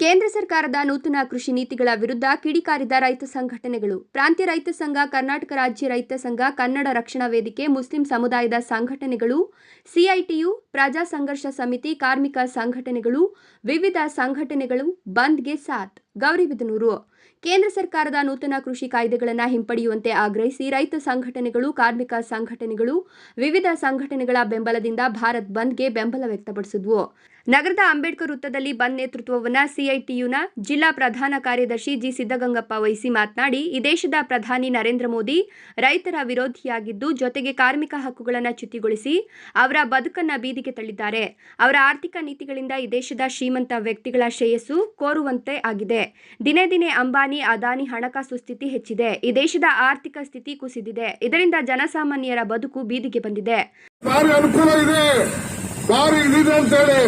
ಕೇಂದ್ರ ಸರ್ಕಾರದ ನೂತನ ಕೃಷಿ ನೀತಿಗಳ ವಿರುದ್ಧ ಕಿಡಿಕಾರಿದ ರೈತ ಸಂಘಟನೆಗಳು. ಪ್ರಾಂತ್ಯ ರೈತ ಸಂಘ, ಕರ್ನಾಟಕ ರಾಜ್ಯ ರೈತ ಸಂಘ, ಕನ್ನಡ ರಕ್ಷಣಾ ವೇದಿಕೆ, ಮುಸ್ಲಿಂ ಸಮುದಾಯದ ಸಂಘಟನೆಗಳು, ಸಿಐಟಿಯು, ಪ್ರಜಾ ಸಂಘರ್ಷ ಸಮಿತಿ, ಕಾರ್ಮಿಕ ಸಂಘಟನೆಗಳು, ವಿವಿಧ ಸಂಘಟನೆಗಳು ಬಂದ್ಗೆ ಸಾಥ್. ಗೌರಿಬಿದನೂರು ಕೇಂದ್ರ ಸರ್ಕಾರದ ನೂತನ ಕೃಷಿ ಕಾಯ್ದೆಗಳನ್ನು ಹಿಂಪಡೆಯುವಂತೆ ಆಗ್ರಹಿಸಿ ರೈತ ಸಂಘಟನೆಗಳು, ಕಾರ್ಮಿಕ ಸಂಘಟನೆಗಳು, ವಿವಿಧ ಸಂಘಟನೆಗಳ ಬೆಂಬಲದಿಂದ ಭಾರತ್ ಬಂದ್ಗೆ ಬೆಂಬಲ ವ್ಯಕ್ತಪಡಿಸಿದ್ವು. ನಗರದ ಅಂಬೇಡ್ಕರ್ ವೃತ್ತದಲ್ಲಿ ಬಂದ್ ನೇತೃತ್ವವನ್ನು ಸಿಐಟಿಯುನ ಜಿಲ್ಲಾ ಪ್ರಧಾನ ಕಾರ್ಯದರ್ಶಿ ಜಿ ಸಿದ್ದಗಂಗಪ್ಪ ವಹಿಸಿ ಮಾತನಾಡಿ, ಈ ದೇಶದ ಪ್ರಧಾನಿ ನರೇಂದ್ರ ಮೋದಿ ರೈತರ ವಿರೋಧಿಯಾಗಿದ್ದು, ಜೊತೆಗೆ ಕಾರ್ಮಿಕ ಹಕ್ಕುಗಳನ್ನು ಚ್ಯುತಿಗೊಳಿಸಿ ಅವರ ಬದುಕನ್ನ ಬೀದಿಗೆ ತಳ್ಳಿದ್ದಾರೆ. ಅವರ ಆರ್ಥಿಕ ನೀತಿಗಳಿಂದ ಈ ದೇಶದ ಶ್ರೀಮಂತ ವ್ಯಕ್ತಿಗಳ ಶ್ರೇಯಸ್ಸು ಕೋರುವಂತೆ ಆಗಿದೆ. ದಿನೇ ದಿನೇ ಅಂಬಾನಿ, ಅದಾನಿ ಹಣಕಾಸು ಸ್ಥಿತಿ ಹೆಚ್ಚಿದೆ. ಈ ದೇಶದ ಆರ್ಥಿಕ ಸ್ಥಿತಿ ಕುಸಿದಿದೆ. ಇದರಿಂದ ಜನಸಾಮಾನ್ಯರ ಬದುಕು ಬೀದಿಗೆ ಬಂದಿದೆ. ಭಾರಿ ಅನುಕೂಲ ಇದೆ. ಭಾರಿ ಇದಿದೆ ಅಂತೇಳಿ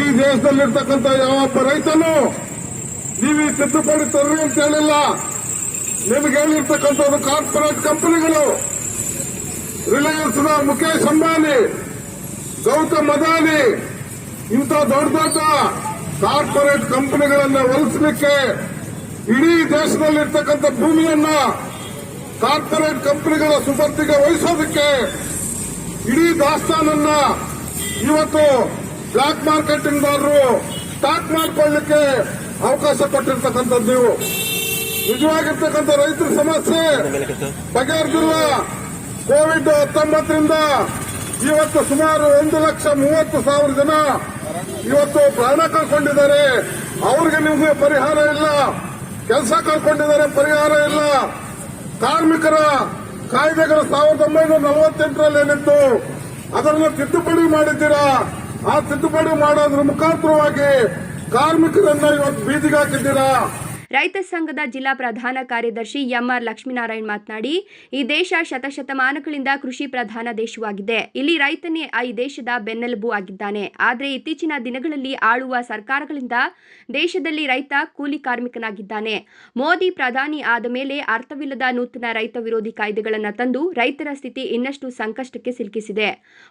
ಈ ದೇಶದಲ್ಲಿರ್ತಕ್ಕಂಥ ಯಾವ ರೈತನು ನೀವು ಈ ತಿದ್ದುಪಡಿ ತರ್ರಿ ಅಂತ ಹೇಳಿಲ್ಲ. ನಿಮಗೆ ಕಾರ್ಪೊರೇಟ್ ಕಂಪನಿಗಳು. ರಿಲಯನ್ಸ್ನ ಮುಖೇಶ್ ಅಂಬಾನಿ, ಗೌತಮ್ ಅದಾನಿ, ಇಂಥ ದೊಡ್ಡ ದೊಡ್ಡ ಕಾರ್ಪೊರೇಟ್ ಕಂಪನಿಗಳನ್ನ ಒಲಿಸಲಿಕ್ಕೆ ಇಡೀ ದೇಶದಲ್ಲಿರ್ತಕ್ಕಂಥ ಭೂಮಿಯನ್ನ ಕಾರ್ಪೊರೇಟ್ ಕಂಪನಿಗಳ ಸುಪರ್ತಿಗೆ ವಹಿಸೋದಕ್ಕೆ ಇಡೀ ದಾಸ್ತಾನನ್ನ ಇವತ್ತು ಬ್ಲಾಕ್ ಮಾರ್ಕೆಟಿಂಗ್ದಾರರು ಸ್ಟಾಕ್ ಮಾಡ್ಕೊಳ್ಳಿಕ್ಕೆ ಅವಕಾಶ ಕೊಟ್ಟಿರ್ತಕ್ಕಂಥದ್ದು ನೀವು ನಿಜವಾಗಿರ್ತಕ್ಕಂಥ ರೈತರ ಸಮಸ್ಯೆ ಬಗೆಹರಿದಿಲ್ಲ ಕೋವಿಡ್ ಹತ್ತೊಂಬತ್ತರಿಂದ ಇವತ್ತು ಸುಮಾರು ಒಂದು ಲಕ್ಷ ಮೂವತ್ತು ಸಾವಿರ ಜನ ಇವತ್ತು ಪ್ರಾಣ ಕಳ್ಕೊಂಡಿದ್ದಾರೆ. ಅವ್ರಿಗೆ ನಿಮಗೆ ಪರಿಹಾರ ಇಲ್ಲ. ಕೆಲಸ ಕಳ್ಕೊಂಡಿದ್ದಾರೆ, ಪರಿಹಾರ ಇಲ್ಲ. ಕಾರ್ಮಿಕರ ಕಾಯ್ದೆಗಳು ಸಾವಿರದ ಒಂಬೈನೂರ ನಲವತ್ತೆಂಟರಲ್ಲಿ ಏನಿತ್ತು, ಅದನ್ನು ತಿದ್ದುಪಡಿ ಮಾಡಿದ್ದೀರಾ? ಆ ತಿದ್ದುಪಡಿ ಮಾಡೋದ್ರ ಮುಖಾಂತರವಾಗಿ ಕಾರ್ಮಿಕರನ್ನ ಇವತ್ತು ಬೀದಿಗೆ ಹಾಕಿದ್ದೀರಾ? ರೈತ ಸಂಘದ ಜಿಲ್ಲಾ ಪ್ರಧಾನ ಕಾರ್ಯದರ್ಶಿ ಎಂಆರ್ ಲಕ್ಷ್ಮೀನಾರಾಯಣ್ ಮಾತನಾಡಿ, ಈ ದೇಶ ಶತಶತಮಾನಗಳಿಂದ ಕೃಷಿ ಪ್ರಧಾನ ದೇಶವಾಗಿದೆ. ಇಲ್ಲಿ ರೈತನೇ ಈ ದೇಶದ ಬೆನ್ನೆಲುಬು ಆಗಿದ್ದಾನೆ. ಆದರೆ ಇತ್ತೀಚಿನ ದಿನಗಳಲ್ಲಿ ಆಳುವ ಸರ್ಕಾರಗಳಿಂದ ದೇಶದಲ್ಲಿ ರೈತ ಕೂಲಿ ಕಾರ್ಮಿಕನಾಗಿದ್ದಾನೆ. ಮೋದಿ ಪ್ರಧಾನಿ ಆದ ಮೇಲೆ ಅರ್ಥವಿಲ್ಲದ ನೂತನ ರೈತ ವಿರೋಧಿ ಕಾಯ್ದೆಗಳನ್ನು ತಂದು ರೈತರ ಸ್ಥಿತಿ ಇನ್ನಷ್ಟು ಸಂಕಷ್ಟಕ್ಕೆ ಸಿಲುಕಿಸಿದೆ.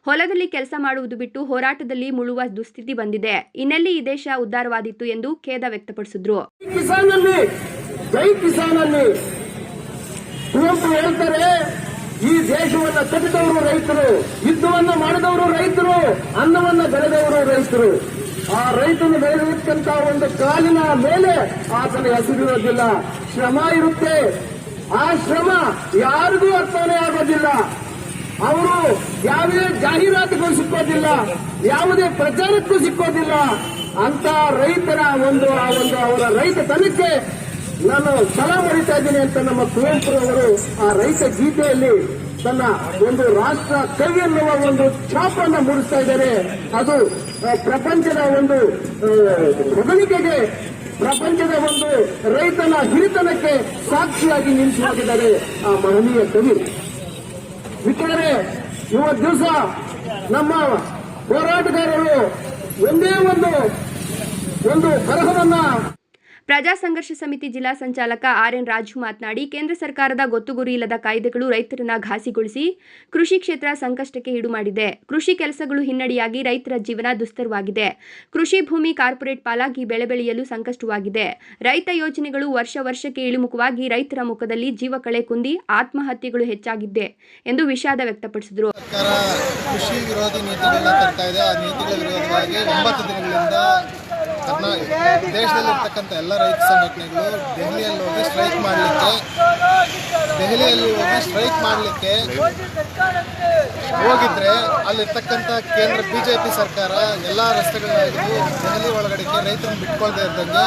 ಹೊಲದಲ್ಲಿ ಕೆಲಸ ಮಾಡುವುದು ಬಿಟ್ಟು ಹೋರಾಟದಲ್ಲಿ ಮುಳುವ ದುಸ್ಥಿತಿ ಬಂದಿದೆ. ಇನ್ನೆಲ್ಲಿ ಈ ದೇಶ ಉದ್ಧಾರವಾದೀತು ಎಂದು ಖೇದ ವ್ಯಕ್ತಪಡಿಸಿದ್ರು. ಅಲ್ಲಿ ಜೈ ಕಿಸಾನ್ ಅಲ್ಲಿ ಹೇಳ್ತಾರೆ ಈ ದೇಶವನ್ನ ಕಟ್ಟಿದವರು ರೈತರು, ಯುದ್ಧವನ್ನ ಮಾಡಿದವರು ರೈತರು, ಅನ್ನವನ್ನ ಬೆಳೆದವರು ರೈತರು. ಆ ರೈತನು ಬೆಳೆದಿರ್ತಕ್ಕಂತ ಒಂದು ಕಾಲಿನ ಮೇಲೆ ಆತನ ಹೆಸರಿರೋದಿಲ್ಲ ಶ್ರಮ ಇರುತ್ತೆ. ಆ ಶ್ರಮ ಯಾರಿಗೂ ಅರ್ಥನೇ ಆಗೋದಿಲ್ಲ. ಅವರು ಯಾವುದೇ ಜಾಹೀರಾತುಗಳು ಸಿಕ್ಕೋದಿಲ್ಲ, ಯಾವುದೇ ಪ್ರಚಾರಕ್ಕೂ ಸಿಕ್ಕೋದಿಲ್ಲ. ಅಂತ ರೈತರ ಒಂದು, ಆ ಒಂದು ಅವರ ರೈತತನಕ್ಕೆ ನಾನು ಸಲ ಇದ್ದೀನಿ ಅಂತ ನಮ್ಮ ಕುವೆಂಪುರವರು ಆ ರೈತ ಗೀತೆಯಲ್ಲಿ ತನ್ನ ಒಂದು ರಾಷ್ಟ್ರ ಕವಿ ಎನ್ನುವ ಒಂದು ಛಾಪನ್ನು ಮೂಡಿಸ್ತಾ ಇದ್ದಾರೆ. ಅದು ಪ್ರಪಂಚದ ಒಂದು ಹೊಗಳಿಕೆಗೆ, ಪ್ರಪಂಚದ ಒಂದು ರೈತನ ಹಿರಿತನಕ್ಕೆ ಸಾಕ್ಷಿಯಾಗಿ ನಿಂತು ಹಾಕಿದ್ದಾರೆ ಆ ಮಹನೀಯ ಕವಿ. ಬಿಟ್ಟರೆ ಇವತ್ತು ದಿವಸ ನಮ್ಮ ಹೋರಾಟಗಾರರು ಒಂದೇ ಒಂದು ಒಂದು ಬರಹವನ್ನ ಪ್ರಜಾ ಸಂಘರ್ಷ ಸಮಿತಿ ಜಿಲ್ಲಾ ಸಂಚಾಲಕ ಆರ್ ಎನ್ ರಾಜು ಮಾತನಾಡಿ ಕೇಂದ್ರ ಸರ್ಕಾರದ ಗೊತ್ತುಗುರಿ ಇಲ್ಲದ ಕಾಯ್ದೆಗಳು ರೈತರನ್ನ ಘಾಸಿಗೊಳಿಸಿ ಕೃಷಿ ಕ್ಷೇತ್ರ ಸಂಕಷ್ಟಕ್ಕೆ ಈಡು ಮಾಡಿದೆ ಕೃಷಿ ಕೆಲಸಗಳು ಹಿನ್ನಡೆಯಾಗಿ ರೈತರ ಜೀವನ ದುಸ್ತರವಾಗಿದೆ. ಕೃಷಿ ಭೂಮಿ ಕಾರ್ಪೊರೇಟ್ ಪಾಲಾಗಿ ಬೆಳೆ ಬೆಳೆಯಲು ಸಂಕಷ್ಟವಾಗಿದೆ. ರೈತ ಯೋಜನೆಗಳು ವರ್ಷ ವರ್ಷಕ್ಕೆ ಇಳಿಮುಖವಾಗಿ ರೈತರ ಮುಖದಲ್ಲಿ ಜೀವ ಕಳೆ ಕುಂದಿ ಆತ್ಮಹತ್ಯೆಗಳು ಹೆಚ್ಚಾಗಿದ್ದೆ ಎಂದು ವಿಷಾದ ವ್ಯಕ್ತಪಡಿಸಿದರು. ಸರ್ಕಾರ ಕೃಷಿ ವಿರೋಧಿ ನೀತಿಗಳನ್ನ ತರ್ತಾ ಇದೆ. ಆ ನೀತಿಗಳ ವಿರೋಧವಾಗಿ ಒಂಬತ್ತು ದಿನಗಳಿಂದ ದೇಶದಲ್ಲಿರ್ತಕ್ಕಂಥ ಎಲ್ಲ ರೈತ ಸಂಘಟನೆಗಳು ದೆಹಲಿಯಲ್ಲಿ ಹೋಗಿ ಸ್ಟ್ರೈಕ್ ಮಾಡಲಿಕ್ಕೆ, ದೆಹಲಿಯಲ್ಲಿ ಹೋಗಿ ಸ್ಟ್ರೈಕ್ ಮಾಡಲಿಕ್ಕೆ ಹೋಗಿದ್ರೆ ಅಲ್ಲಿರ್ತಕ್ಕಂಥ ಕೇಂದ್ರ ಬಿ ಜೆ ಪಿ ಸರ್ಕಾರ ಎಲ್ಲ ರಸ್ತೆಗಳಾಗಿದ್ದು ದೆಹಲಿ ಒಳಗಡೆಗೆ ರೈತರನ್ನ ಬಿಟ್ಕೊಳ್ದೇ ಇದ್ದಂಗೆ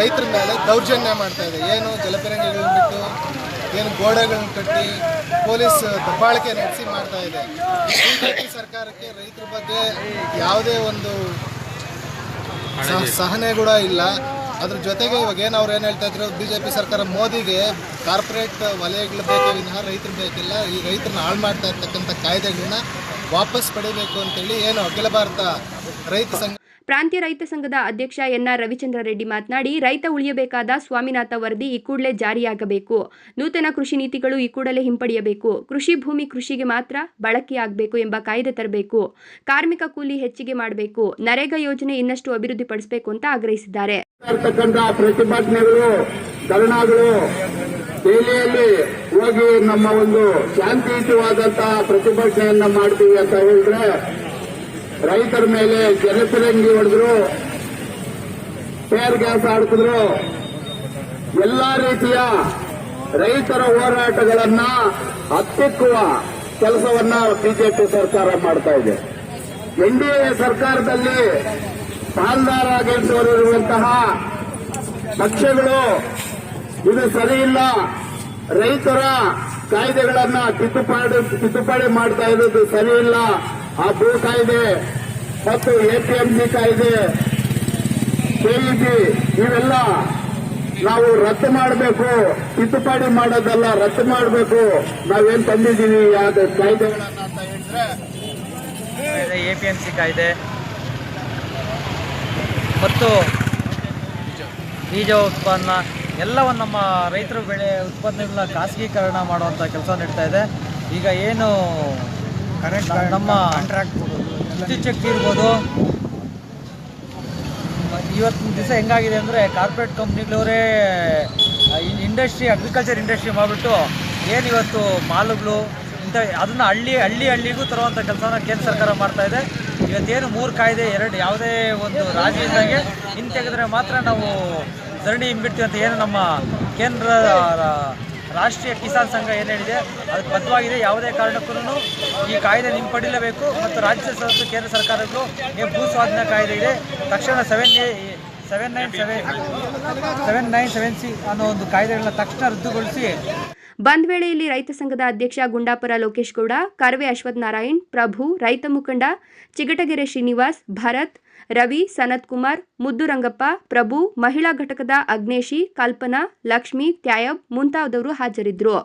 ರೈತರ ಮೇಲೆ ದೌರ್ಜನ್ಯ ಮಾಡ್ತಾ ಇದೆ. ಏನು ಜಲಪಿರಂಗಿಗಳನ್ನ ಬಿಟ್ಟು, ಏನು ಗೋಡೆಗಳನ್ನ ಕಟ್ಟಿ ಪೊಲೀಸ್ ದಬ್ಬಾಳಿಕೆ ನಡೆಸಿ ಮಾಡ್ತಾ ಇದೆ. ಬಿಜೆಪಿ ಸರ್ಕಾರಕ್ಕೆ ರೈತರ ಬಗ್ಗೆ ಯಾವುದೇ ಒಂದು ಸಹನೆ ಕೂಡ ಇಲ್ಲ. ಅದ್ರ ಜೊತೆಗೆ ಇವಾಗ ಏನು ಅವ್ರು ಏನು ಹೇಳ್ತಾ ಇದ್ರು ಬಿಜೆಪಿ ಜೆ ಪಿ ಸರ್ಕಾರ ಮೋದಿಗೆ ಕಾರ್ಪೊರೇಟ್ ವಲಯಗಳು ಬೇಕೇ ವಿನಃ ರೈತರು ಬೇಕಿಲ್ಲ ಈ ರೈತರನ್ನ ಹಾಳು ಮಾಡ್ತಾ ಇರ್ತಕ್ಕಂಥ ಕಾಯ್ದೆಗಳನ್ನ ವಾಪಸ್ ಪಡಿಬೇಕು ಅಂತೇಳಿ ಏನು ಅಖಿಲ ಭಾರತ ರೈತ ಸಂಘ ಪ್ರಾಂತ್ಯ ರೈತ ಸಂಘದ ಅಧ್ಯಕ್ಷ ಎನ್ಆರ್ ರವಿಚಂದ್ರ ರೆಡ್ಡಿ ಮಾತನಾಡಿ, ರೈತ ಉಳಿಯಬೇಕಾದ ಸ್ವಾಮಿನಾಥ ವರದಿ ಈ ಕೂಡಲೇ ಜಾರಿಯಾಗಬೇಕು. ನೂತನ ಕೃಷಿ ನೀತಿಗಳು ಈ ಕೂಡಲೇ ಹಿಂಪಡೆಯಬೇಕು. ಕೃಷಿ ಭೂಮಿ ಕೃಷಿಗೆ ಮಾತ್ರ ಬಳಕೆಯಾಗಬೇಕು ಎಂಬ ಕಾಯ್ದೆ ತರಬೇಕು. ಕಾರ್ಮಿಕ ಕೂಲಿ ಹೆಚ್ಚಿಗೆ ಮಾಡಬೇಕು. ನರೇಗಾ ಯೋಜನೆ ಇನ್ನಷ್ಟು ಅಭಿವೃದ್ಧಿಪಡಿಸಬೇಕು ಅಂತ ಆಗ್ರಹಿಸಿದ್ದಾರೆ. ದೆಹಲಿಯಲ್ಲಿ ಹೋಗಿ ನಮ್ಮ ಒಂದು ಶಾಂತಿಯುತವಾದಂತಹ ಪ್ರತಿಭಟನೆಯನ್ನ ಮಾಡ್ತೀವಿ ಅಂತ ಹೇಳಿದ್ರೆ ರೈತರ ಮೇಲೆ ಜನಪಿರಂಗಿ ಹೊಡೆದ್ರು ಟೇರ್ ಗ್ಯಾಸ್ ಆಡಿಸಿದ್ರು ಎಲ್ಲಾ ರೀತಿಯ ರೈತರ ಹೋರಾಟಗಳನ್ನ ಹತ್ತಿಕ್ಕುವ ಕೆಲಸವನ್ನ ಬಿಜೆಪಿ ಸರ್ಕಾರ ಮಾಡ್ತಾ ಇದೆ. ಎನ್ಡಿಎ ಸರ್ಕಾರದಲ್ಲಿ ಪಾಲ್ದಾರಾಗಿರುವಂತಹ ಪಕ್ಷಗಳು ಇದು ಸರಿಯಿಲ್ಲ ರೈತರ ಕಾಯ್ದೆಗಳನ್ನ ತಿದ್ದುಪಾಡಿ ತಿದ್ದುಪಾಡಿ ಮಾಡ್ತಾ ಇರೋದು ಸರಿಯಿಲ್ಲ ಆ ಭೂ ಕಾಯ್ದೆ ಮತ್ತು ಎಪಿಎಂಸಿ ಕಾಯ್ದೆ ಕೆಇಜಿ ಇವೆಲ್ಲ ನಾವು ರದ್ದು ಮಾಡಬೇಕು, ತಿದ್ದುಪಡಿ ಮಾಡೋದಲ್ಲ ರದ್ದು ಮಾಡಬೇಕು. ನಾವೇನ್ ತಂದಿದ್ದೀವಿ ಯಾವ್ದು ಕಾಯ್ದೆಗಳನ್ನ ಅಂತ ಹೇಳಿದ್ರೆ? ಎ ಪಿ ಎಂ ಸಿ ಕಾಯ್ದೆ. ಮತ್ತು ಬೀಜ ಉತ್ಪನ್ನ, ಎಲ್ಲವನ್ನು ನಮ್ಮ ರೈತರು ಬೆಳೆ ಉತ್ಪನ್ನಗಳನ್ನ ಖಾಸಗೀಕರಣ ಮಾಡುವಂಥ ಕೆಲಸ ನಡೀತಾ ಇದೆ. ಈಗ ಏನು ನ- ನಮ್ಮ ಚೆಕ್ ಇರ್ಬೋದು. ಇವತ್ತಿನ ದಿವಸ ಹೆಂಗಾಗಿದೆ ಅಂದರೆ ಕಾರ್ಪೊರೇಟ್ ಕಂಪ್ನಿಗಳವರೇ ಇಂಡಸ್ಟ್ರಿ ಅಗ್ರಿಕಲ್ಚರ್ ಇಂಡಸ್ಟ್ರಿ ಮಾಡಿಬಿಟ್ಟು ಏನು ಇವತ್ತು ಮಾಲುಗಳು ಇಂಥ ಅದನ್ನು ಹಳ್ಳಿ ಹಳ್ಳಿ ಹಳ್ಳಿಗೂ ತರುವಂಥ ಕೆಲಸನ ಕೇಂದ್ರ ಸರ್ಕಾರ ಮಾಡ್ತಾ ಇದೆ. ಇವತ್ತೇನು ಮೂರು ಕಾಯ್ದೆ ಎರಡು ಯಾವುದೇ ಒಂದು ರಾಜ್ಯ ಇದ್ದಾಗೆ ಹಿಂತೆಗೆದ್ರೆ ಮಾತ್ರ ನಾವು ಧರಣಿ ಹಿಂಬಿಡ್ತೀವಿ ಅಂತ ಏನು ನಮ್ಮ ಕೇಂದ್ರ ರಾಷ್ಟ್ರೀಯ ಕಿಸಾನ್ ಸಂಘ ಏನು ಹೇಳಿದೆ ಅದಕ್ಕೆ ಬದ್ಧವಾಗಿದೆ ಯಾವುದೇ ಕಾರಣಕ್ಕೂ ಈ ಕಾಯ್ದೆ ಹಿಂಪಡಿಲೇಬೇಕು ಮತ್ತು ರಾಜ್ಯ ಮತ್ತು ಕೇಂದ್ರ ಸರ್ಕಾರಕ್ಕೂ ಈ ಭೂ ಸ್ವಾಧೀನ ಕಾಯ್ದೆ ಇದೆ. ತಕ್ಷಣ seven A seven nine seven seven nine seven C ಅನ್ನೋ ಒಂದು ಕಾಯ್ದೆಗಳನ್ನ ತಕ್ಷಣ ರದ್ದುಗೊಳಿಸಿ ಬಂದ್ ವೇಳೆಯಲ್ಲಿ ರೈತ ಸಂಘದ ಅಧ್ಯಕ್ಷ ಗುಂಡಾಪುರ ಲೋಕೇಶ್ ಗೌಡ, ಕರ್ವೆ ಅಶ್ವಥ್ ನಾರಾಯಣ್, ಪ್ರಭು, ರೈತ ಮುಖಂಡ, ಚಿಗಟಗೆರೆ ಶ್ರೀನಿವಾಸ್, ಭರತ್, ರವಿ, ಸನತ್ ಕುಮಾರ್ ಮುದ್ದುರಂಗಪ್ಪ ಪ್ರಭು, ಮಹಿಳಾ ಘಟಕದ ಅಗ್ನೇಶಿ, ಕಲ್ಪನಾ, ಲಕ್ಷ್ಮಿ, ತ್ಯಾಯಬ್ ಮುಂತಾದವರು ಹಾಜರಿದ್ದರು